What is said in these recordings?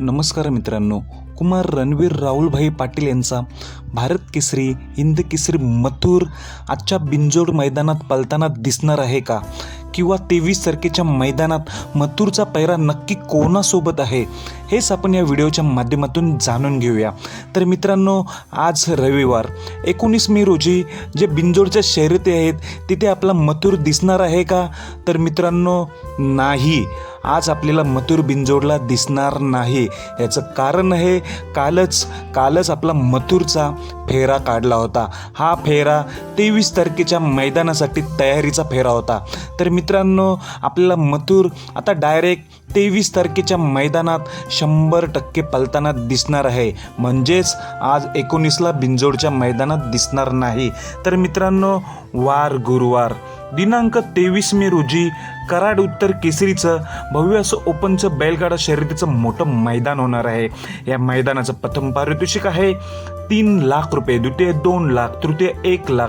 नमस्कार मित्रांनो कुमार रणवीर राहुलभाई पाटील यांचा भारत केसरी हिंद केसरी मथुर आजच्या बिंजोड मैदानात पलताना दिसणार आहे का? किंवा तेवीस तारखेच्या मैदानात मथुरचा पैरा नक्की कोणासोबत आहे हेच आपण या व्हिडिओच्या माध्यमातून जाणून घेऊया. तर मित्रांनो आज रविवार एकोणीस मे रोजी जे बिंजोडच्या शर्यती आहेत तिथे आपला मथुर दिसणार आहे का? तर मित्रांनो नाही. आज आपल्याला मथुर बिंजोडला दिसणार नाही. याचं कारण आहे कालच कालच आपला मथुरचा फेरा काढला होता. हा फेरा तेवीस तारखेच्या मैदानासाठी तयारीचा फेरा होता. तर मित्रांनो आपल्याला मथुर आता डायरेक्ट तेवीस तारखेच्या मैदानात शंभर टक्के पलताना दिसणार आहे. म्हणजेच आज एकोणीसला बिंजोडच्या मैदानात दिसणार नाही. तर मित्रांनो वार गुरुवार. दिनांक तेवीस मे रोजी कराड उत्तर केसरीचं भव्य असं ओपनचं बैलगाडा शर्यतीचं मोठं मैदान होणार आहे. या मैदानाचं प्रथम पारितोषिक आहे तीन लाख रुपये द्वितीय दोन लाख तृतीय एक लाख.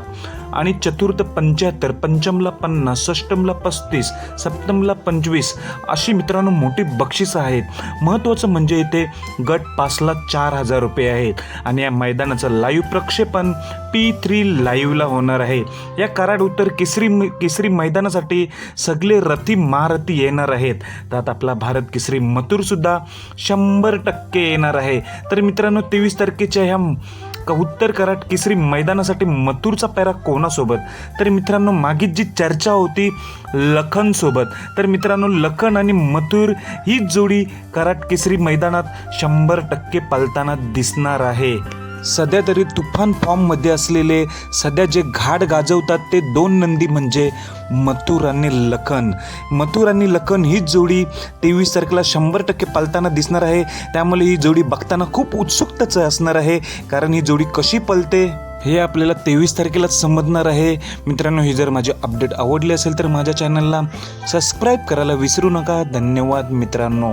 आणि चतुर्थ पंच्याहत्तर पंचमला पन्नास षष्टमला पस्तीस सप्तमला पंचवीस अशी मित्रांनो मोठी बक्षिसं आहेत. महत्त्वाचं म्हणजे इथे गट पाचला चार हजार रुपये आहेत. आणि या मैदानाचं लाईव्ह प्रक्षेपण पी थ्री लाईव्हला होणार आहे. या कराड उत्तर केसरी केसरी मैदानासाठी सगळे रथी महारथी येणार आहेत. त्यात आपला भारत केसरी मथुरसुद्धा शंभर टक्के येणार आहे. तर मित्रांनो तेवीस तारखेच्या ह्या का उत्तर केसरी मैदानासाठी मथुरचा पॅरा कोणासोबत? तर मित्रांनो मागील जी चर्चा होती लखनसोबत तर मित्रांनो लखन आणि मथुर ही जोडी कराट केसरी मैदानात शंभर टक्के पालताना दिसणार आहे. सध्या तरी तुफान फॉर्ममध्ये असलेले सध्या जे घाट गाजवतात ते दोन नंदी म्हणजे मथुर आणि लखन. मथुर आणि लखन हीच जोडी तेवीस तारखेला शंभर टक्के पलताना दिसणार आहे. त्यामुळे ही जोडी बघताना खूप उत्सुकताच असणार आहे. कारण ही जोडी कशी पलते हे आपल्याला तेवीस तारखेलाच समजणार आहे. मित्रांनो ही जर माझी अपडेट आवडली असेल तर माझ्या चॅनलला सबस्क्राईब करायला विसरू नका. धन्यवाद मित्रांनो.